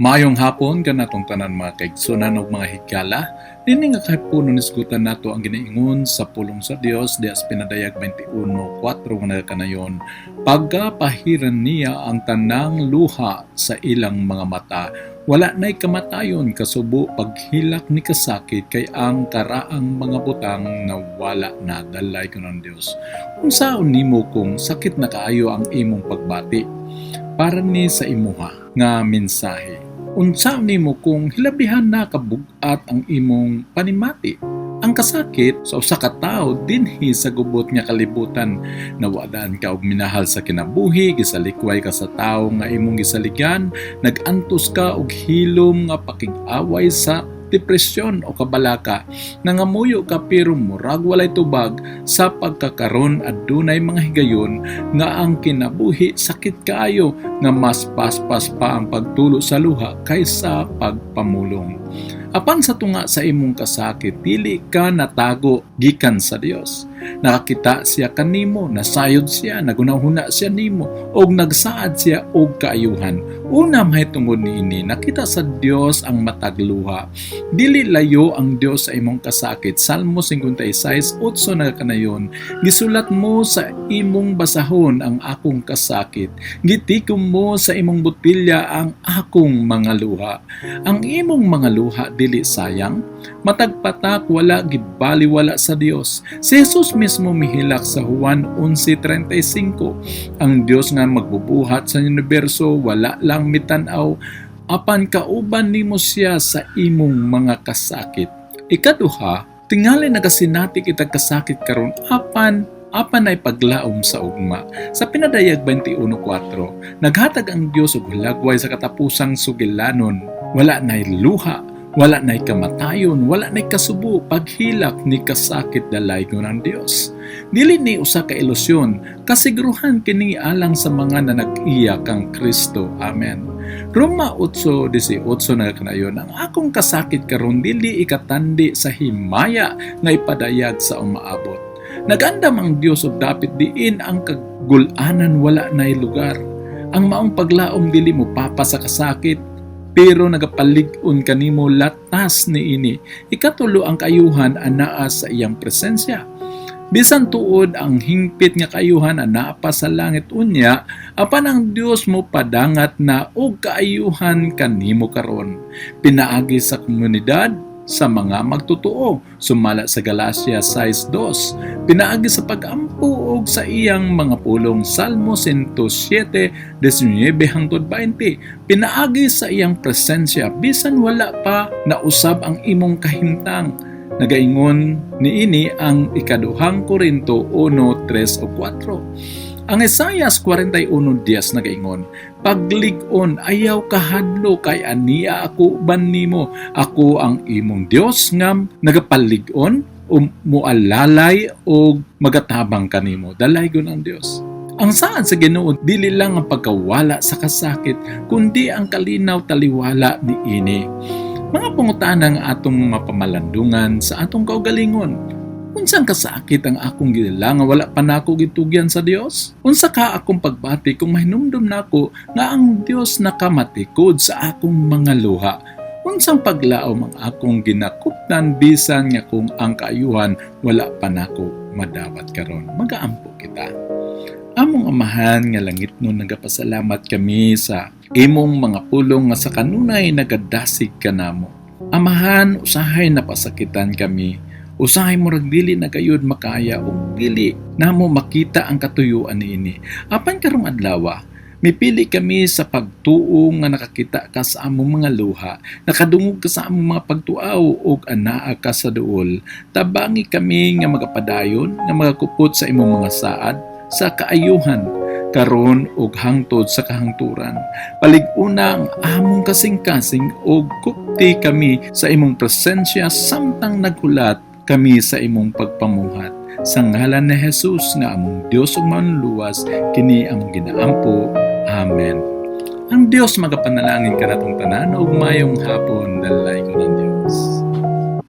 Mayong hapon kanatong tanan mga kaigsunan ug mga higala. Dini nga kahit puno nisgutan nato ang ginaingon sa pulong sa Dios di pinadayag 21:4 nga nagkanayon. Pagkapahiran niya ang tanang luha sa ilang mga mata, wala na'y kamatayon kasubo paghilak ni kasakit kay ang karaang mga butang na wala na dalay ng Dios. Unsaon nimo kung sakit na kaayo ang imong pagbati para ni sa imuha nga mensahe. Unsa nimo kung hilabihan na kabugat ang imong panimati? Ang kasakit sa usa ka tawo dinhi sa gubot nga kalibutan nawadaan ka og minahal sa kinabuhi gisalikway ka sa tawo nga imong gisaligyan nagantos ka og hilom nga pakig-away sa depresyon o kabalaka nangamuyo ka pero murag walay tubag sa pagkakaron adunay mga higayon nga ang kinabuhi sakit kaayo nga mas paspas pa ang pagtulo sa luha kaysa pagpamulong. Apan sa tunga sa imong kasakit dili ka natago gikan sa Dios nakakita siya kanimo nasayod siya nagunahuna siya nimo og nagsaad siya og kaayuhan. Una mahitungod niini nakita sa Dios ang matagluha. Dili layo ang Dios sa imong kasakit. Salmo 56:8 na kanayon gisulat mo sa imong basahon ang akong kasakit. Gitikom mo sa imong botilya ang akong mga luha. Ang imong mga luha dili sayang. Matagpatak wala gibaliwala sa Dios si Jesus mismo mihilak sa Juan 11:35 ang Dios nga magbubuhat sa universo wala lang mitanaw apan kauban nimo siya sa imong mga kasakit ikaduha tingali nagasinati kita kasakit karon apan apan ay paglaom sa ugma. Sa pinadayag 21.4, naghatag ang Dios og hulagway sa katapusang sugilanon. Wala na'y luha, wala na'y kamatayon, wala na'y kasubo, paghilak ni kasakit dalay ko ng Dios. Dili ni usa ka ilusyon, kasiguruhan kini alang sa mga na nag-iya kang Kristo. Amen. Roma 8:18 na kanayon ang akong kasakit karon dili ikatandi sa himaya nga ipadayag sa umaabot. Nagandam ang Dios og dapit diin ang kagulanan wala nay lugar. Ang maong paglaom dili mo papa sa kasakit pero nagapalig-on kanimo latas ni ini. Ikatulo ang kayuhan anaa sa iyang presensya. Bisan tuod ang hingpit nga kayuhan anaa pa sa langit unya, apan ang Dios mo padangat na og kaayuhan kanimo karon. Pinaagi sa komunidad sa mga magtutuo. Sumala sa Galacia 6.2. Pinaagi sa pag-ampo og sa iyang mga pulong Salmo 107, 19 hangtod 20. Pinaagi sa iyang presensya bisan wala pa nausab ang imong kahimtang. Nagaingon ni ini ang ikaduhang Korinto 1, 3 o 4. Ang Isaias 41:10 nagaingon, Paglig-on ayaw kahadlo kay aniya ako ban nimo, ako ang imong Dios ngam nagapalig-on o mualalay o magatabang kanimo. Dalaygon ang Dios. Ang saan sa Ginoo dili lang ang pagkawala sa kasakit, kundi ang kalinaw taliwala ni ini. Mga pangutana nga atong mapamalandungan sa atong kaugalingon, Unsang kasakit ang akong gidala nga wala pa nako gitugyan sa Dios? Unsa ka akong pagbati kung mahinumdum nako nga ang Dios nakamatikod sa akong mga luha? Unsang paglaom ang akong ginakuptan bisan nga kung ang kaayuhan wala pa nako madawat karon. Magaampo kita. Among amahan nga langit no nagapasalamat kami sa imong mga pulong nga sa kanunay nagadasig kanamo. Amahan, usahay napasakitan kami usahay mo rag dili na kayod makaya ug dili namo makita ang katuyuan niini apan karong adlaw mipili kami sa pagtuo nga nakakita ka sa among mga luha nakadungog ka sa among mga pagtuaw ug anaa ka sa duol tabangi kami nga magapadayon nga magakupot sa imong mga saad sa kaayuhan karon ug hangtod sa kahangturan palig-una ang among kasing-kasing ug kupti kami sa imong presensya samtang naghulat kami sa imong pagpamuhat. Sa ngalan ni Jesus nga among Dios ug manluwas kini among ginaampo. Amen. Ang Dios magapanalangin kanatong tanan ug mayong hapon dalay ko ng